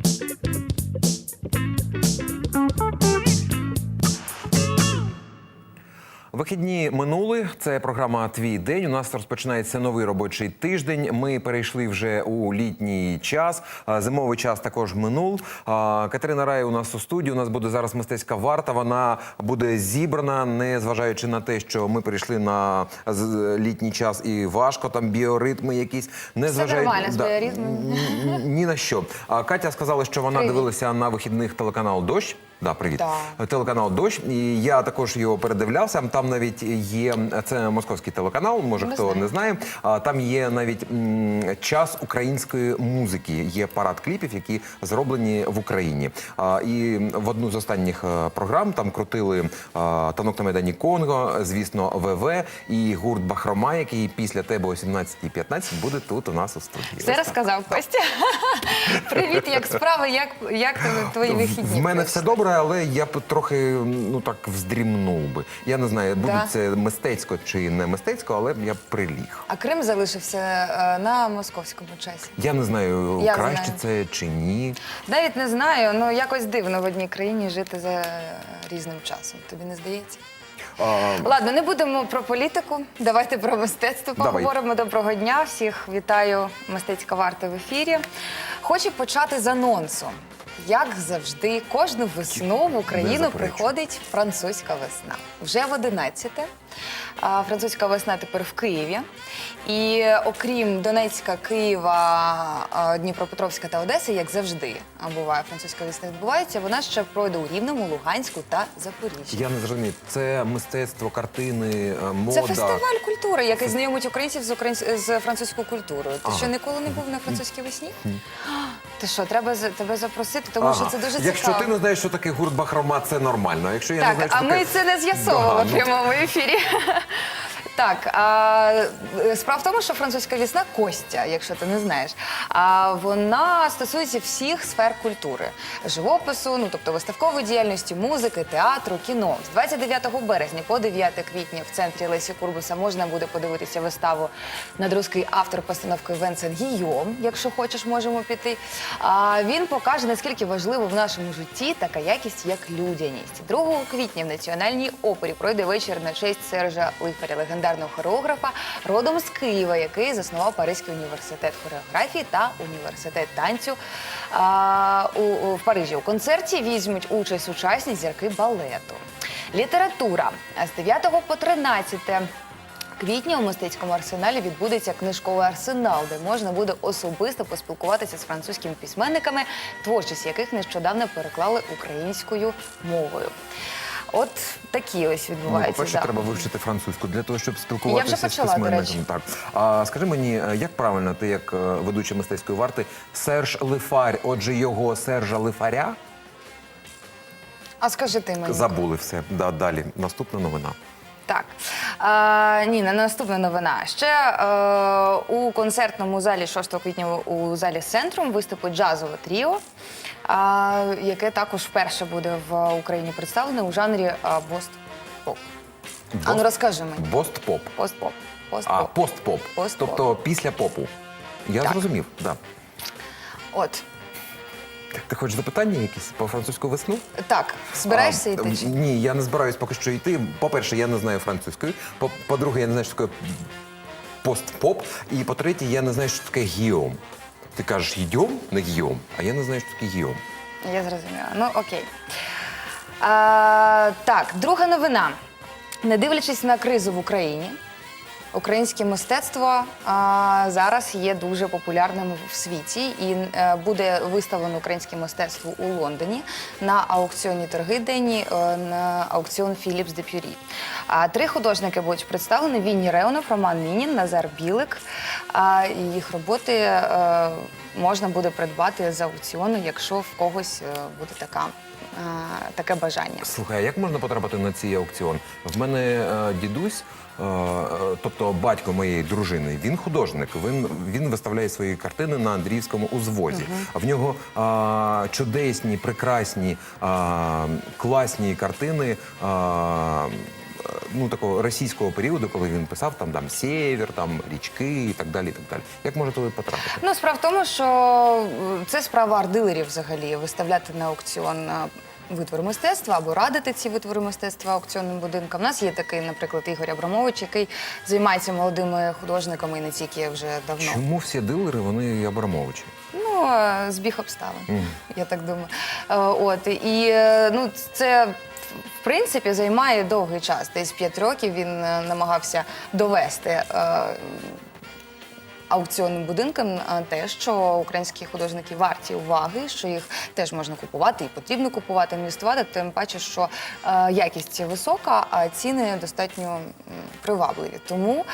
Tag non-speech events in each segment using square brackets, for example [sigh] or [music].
Thank you. Вихідні минули. Це програма Твій день. У нас розпочинається новий робочий тиждень. Ми перейшли вже у літній час. Зимовий час також минув. Катерина Рай у нас у студії. У нас буде зараз мистецька варта. Вона буде зібрана, не зважаючи на те, що ми перейшли на літній час і важко там біоритми якісь. Не зважаючи- нормально з біоритмами. Ні- Ні на що. Катя сказала, що вона Привіт. дивилася на вихідних телеканал Дощ. Да, привіт. Так. Телеканал Дощ. І я також його передивлявся. Там навіть є це московський телеканал. Може Не хто знаю. не знає. Там є навіть м, час української музики. Є парад кліпів, які зроблені в Україні. І в одну з останніх е, програм там крутили танок на майдані Конго, звісно, ВВ і гурт Бахрома, який після тебе о 17.15 буде тут у нас у студії. Все розказав Костя. [laughs] Привіт, як справи, як, як твої вихідні? В мене все добре, але я б трохи ну так вздрімнув би. Я не знаю, буде Да. це мистецько чи не мистецько, але я б приліг. А Крим залишився е, на московському часі. Я не знаю, Я краще знаю. це чи ні. Навіть не знаю, ну якось дивно в одній країні жити за різним часом. Тобі не здається? А, Ладно, не будемо про політику. Давайте про мистецтво Давай. поговоримо. Доброго дня. Всіх вітаю. Мистецька варта в ефірі. Хочу почати з анонсу. Як завжди, кожну весну в Україну приходить французька весна. Вже в 11-те. Французька весна тепер в Києві. І окрім Донецька, Києва, Дніпропетровська та Одеси, як завжди буває, французька весна відбувається, вона ще пройде у Рівному, Луганську та Запоріжжі. я не зрозумів. Це мистецтво, картини, е, мода. Це фестиваль культури, який знайомить українців з українсь... з французькою культурою. Ти Ага. що ніколи не був на французькій весні? Ти що, треба за- тебе запросити, тому що це дуже цікаво. Якщо ти не знаєш, що таке гурт Бахрома, це нормально. А якщо я не Так, знаю, що а таке... ми це не з'ясовували Да, в ну, прямому ефірі. Так, а, е, справа в тому, що французька весна Костя, якщо ти не знаєш, а вона стосується всіх сфер культури: живопису, ну тобто виставкової діяльності, музики, театру, кіно. З 29 березня по 9 квітня в центрі Лесі Курбуса можна буде подивитися виставу надруський автор постановки Венсен Гійом. Якщо хочеш, можемо піти. А він покаже наскільки важливо в нашому житті така якість, як людяність. 2 квітня в національній опері пройде вечір на честь Сержа Лифаря, легендарного хореографа, родом з Києва, який заснував Паризький університет хореографії та університет танцю а, у, у- в Парижі. У концерті візьмуть участь сучасні зірки балету. Література з 9 по 13 квітня у мистецькому арсеналі відбудеться книжковий арсенал, де можна буде особисто поспілкуватися з французькими письменниками, творчість яких нещодавно переклали українською мовою. От такі ось Ну, відбуваються. по-перше, да. треба вивчити французьку для того, щоб спілкуватися Я вже почала, з письменником. Так. А скажи мені, е, як правильно ти, як е, ведуча мистецької варти, Серж Лифарь, отже, його Сержа Лифаря А скажи ти мені. забули все. Да, далі. Наступна новина. Так. А, ні, не наступна новина. Ще е, у концертному залі 6 квітня у залі Центрум виступить джазове тріо, а, яке також вперше буде в Україні представлене у жанрі а, пост-поп. А ну розкажи мені. Бост-поп. Пост-поп. А, Пост-поп. Тобто після попу. Я Так. зрозумів, да. От. Ти хочеш запитання якісь по французьку весну? Так, збираєшся А, йти? чи? Ні, я не збираюсь поки що йти. По-перше, я не знаю французької. По- По-друге, я не знаю, що таке постпоп. І по-третє, я не знаю, що таке гіом. Ти кажеш гідьом, не гіом, а я не знаю, що таке гіом. Я зрозуміла. Ну окей. А, так, друга новина. Не дивлячись на кризу в Україні, українське мистецтво а, зараз є дуже популярним в світі і е, буде виставлено українське мистецтво у Лондоні на аукціоні торги денні е, на аукціон Філіпс де Пюрі. А три художники будуть представлені: Вінні Реонов, Роман Мінін, Назар Білик. А, їх роботи е, можна буде придбати з аукціону, якщо в когось е, буде така, е, таке бажання. Слухай, а як можна потрапити на цей аукціон? В мене е, дідусь, е, е, тобто батько моєї дружини, він художник. Він, він виставляє свої картини на Андріївському узвозі. А в нього е, чудесні, прекрасні, е, класні картини. е, ну такого російського періоду, коли він писав там там сєвєр, там річки і так далі. і так далі. Як може туди потрапити? Ну, справа в тому, що е, це справа ардилерів взагалі виставляти на аукціон е, витвори мистецтва або радити ці витвори мистецтва аукціонним будинкам. У нас є такий, наприклад, Ігор Абрамович, який займається молодими художниками і не тільки вже давно. Чому всі дилери вони Абрамовичі? Ну, е, збіг обставин, я так думаю. Е, От і е, ну, це в принципі займає довгий час. Десь 5 років він е, намагався довести. Аукціонним будинкам е, те, що українські художники варті уваги, що їх теж можна купувати і потрібно купувати, інвестувати. Тим паче, що е, якість висока, а ціни достатньо привабливі. Тому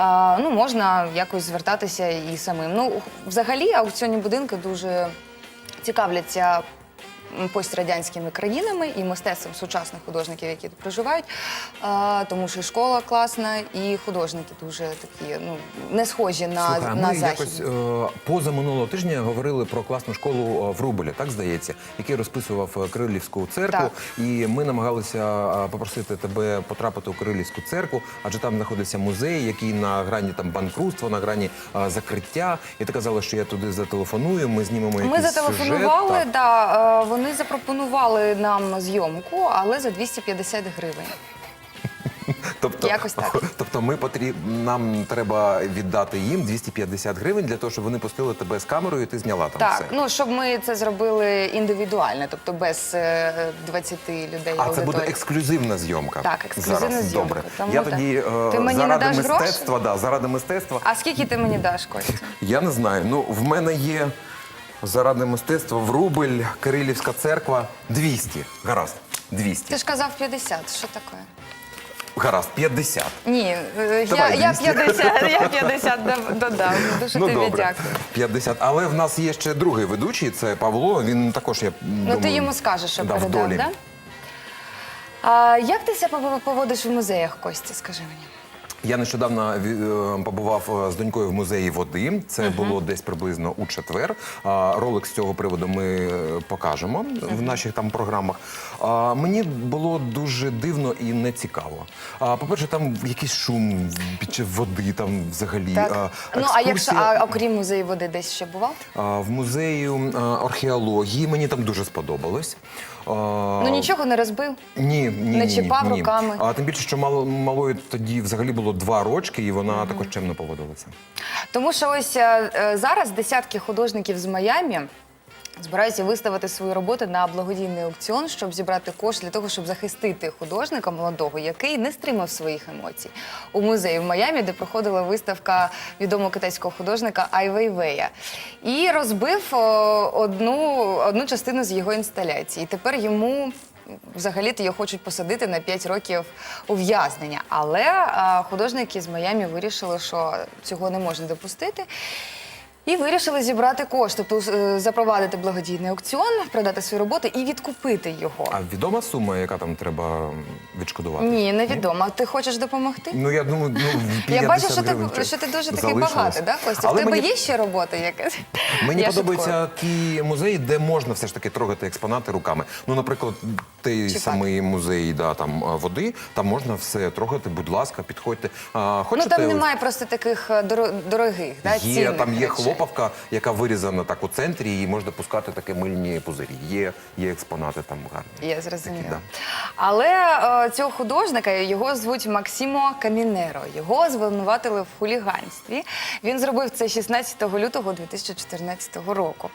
е, ну, можна якось звертатися і самим. Ну, взагалі, аукціонні будинки дуже цікавляться пострадянськими країнами і мистецтвом сучасних художників, які тут проживають. Тому що і школа класна, і художники дуже такі, ну не схожі на, Слухай, на ми якось е, поза минулого тижня говорили про класну школу е, в Рубелі, так здається, який розписував е, Кирилівську церкву. Так. І ми намагалися попросити тебе потрапити у Кирилівську церкву, адже там знаходиться музей, який на грані там банкрутства, на грані закриття. І ти казала, що я туди зателефоную. Ми знімемо Ми зателефонували, сюжет. так. да, е, вони запропонували нам зйомку, але за 250 гривень. [laughs] Тобто, Якось так. [laughs] тобто ми потріб... нам треба віддати їм 250 гривень для того, щоб вони пустили тебе з камерою, і ти зняла там Так, все. ну щоб ми це зробили індивідуально, тобто без е, 20 людей. А це буде ексклюзивна зйомка. Так, ексклюзивна Зараз. зйомка. Добре. Тому я так. тоді е, Ти мені не заради даш мистецтва, да, заради мистецтва. А скільки ти мені даш, Костя? Я не знаю. Ну, в мене є заради мистецтва в Рубль, Кирилівська церква 200. Гаразд. 200. Ти ж казав 50, що таке? Гаразд, 50. Ні, е, я, Давай, я 200. 50, [laughs] я 50 дав- додав. Дуже ну тобі добре. дякую. 50. Але в нас є ще другий ведучий, це Павло. Він також я Ну думаю, ти йому скажеш, що да, в передав, долі. да? А як ти себе поводиш в музеях, Костя, скажи мені? Я нещодавно е, побував е, з донькою в музеї води. Це було десь приблизно у четвер. Ролик з цього приводу ми е, покажемо в наших там програмах. Мені було дуже дивно і нецікаво. А, По-перше, там якийсь шум під води, там взагалі. Так. а, ну, а якщо а, окрім музею води десь ще бував? В музею а, археології мені там дуже сподобалось. Ну нічого не розбив. ні, ні, Не чіпав ні. руками? А тим більше, що мало малої тоді взагалі було два рочки, і вона також чемно поводилася. Тому що ось е, е, зараз десятки художників з Майамі. Збираються виставити свої роботи на благодійний аукціон, щоб зібрати кошти для того, щоб захистити художника молодого, який не стримав своїх емоцій у музеї в Майамі, де проходила виставка відомого китайського художника Ай Вейвея. І розбив одну, одну частину з його інсталяції. Тепер йому взагалі-то його хочуть посадити на 5 років ув'язнення. Але художники з Майамі вирішили, що цього не можна допустити. І вирішили зібрати кошти, тобто е, запровадити благодійний аукціон, продати свої роботи і відкупити його. А відома сума, яка там треба відшкодувати? Ні, невідомо. Ти хочеш допомогти? Ну я думаю, ну 50 Я бачу, що ти, що ти дуже такий багатий, да, Костя? Але В тебе мені, є ще робота якась? Мені Я подобаються ті музеї, де можна все ж таки трогати експонати руками. Ну, наприклад, той самий музей да, там, води, там можна все трогати, будь ласка, підходьте. А, шукаю. Ну там немає просто таких е, дорогих, да, Є, цінних там є речей. Хлопавка, яка вирізана так у центрі, і можна пускати такі мильні пузирі. Є, є експонати там гарні. Я зрозуміла. Такі, Але е, цього художника його звуть Максимо Камінеро. Його звинуватили в хуліганстві. Він зробив це 16 лютого 2014 року.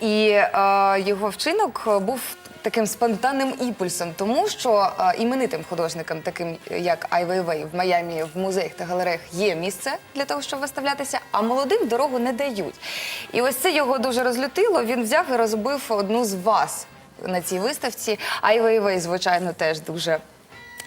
І е, його вчинок був таким спонтанним імпульсом, тому що е, іменитим художникам, таким як Ай Вейвей в Майамі в музеях та галереях є місце для того, щоб виставлятися, а молодим дорогу не дають. І ось це його дуже розлютило. Він взяв і розбив одну з вас на цій виставці. Ай Вейвей, звичайно, теж дуже.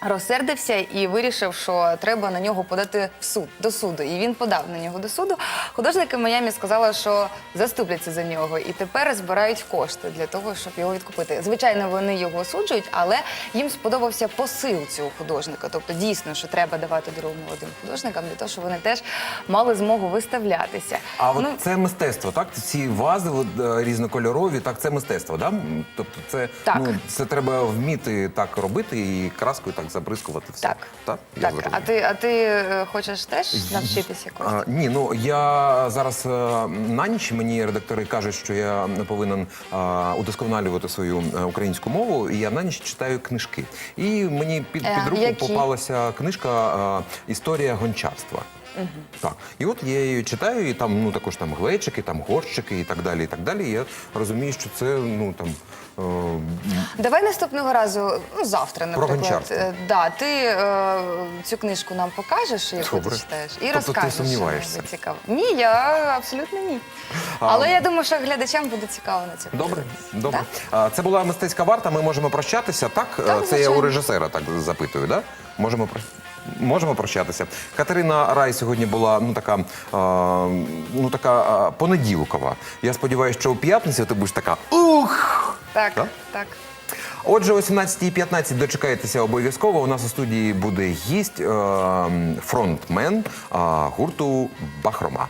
Розсердився і вирішив, що треба на нього подати в суд до суду. І він подав на нього до суду. Художники Майамі сказали, що заступляться за нього, і тепер збирають кошти для того, щоб його відкупити. Звичайно, вони його осуджують, але їм сподобався посил цього художника. Тобто, дійсно, що треба давати дорогу молодим художникам для того, щоб вони теж мали змогу виставлятися. А от Ну, це мистецтво, так? Ці вази от, е, різнокольорові, так, це мистецтво, да? Тобто це, Так. Ну, це треба вміти так робити і краскою так забризкувати все. Так. Так, Я Так, зрозумів. а ти, а ти е, хочеш теж навчитися якось? А, ні, ну я зараз е, на ніч мені редактори кажуть, що я повинен е, удосконалювати свою е, українську мову, і я на ніч читаю книжки. І мені під, Е, під руку які? попалася книжка е, Історія гончарства. Так, і от я її читаю, і там ну також там глечики, там горщики і так далі. І так далі. І я розумію, що це ну там е, Давай наступного разу, ну завтра, наприклад. гончарство. Е, Да, ти е, цю книжку нам покажеш, яку Добре. ти читаєш, і Тобто ти розкажеш. що сумніваєшся? тобі цікаво. Ні, я абсолютно ні. Але я думаю, що глядачам буде цікаво на це. Добре, подивитися. добре. Так? А, Це була мистецька варта. Ми можемо прощатися. Так, Е, це я звичайно. у режисера так запитую. Да? Можемо про- Можемо прощатися. Катерина Рай сьогодні була ну така, е, ну така понеділкова. Я сподіваюся, що у п'ятницю ти будеш така ух. Так, Так? так. Отже, о 17.15 дочекайтеся обов'язково. У нас у студії буде гість е, фронтмен е, гурту Бахрома.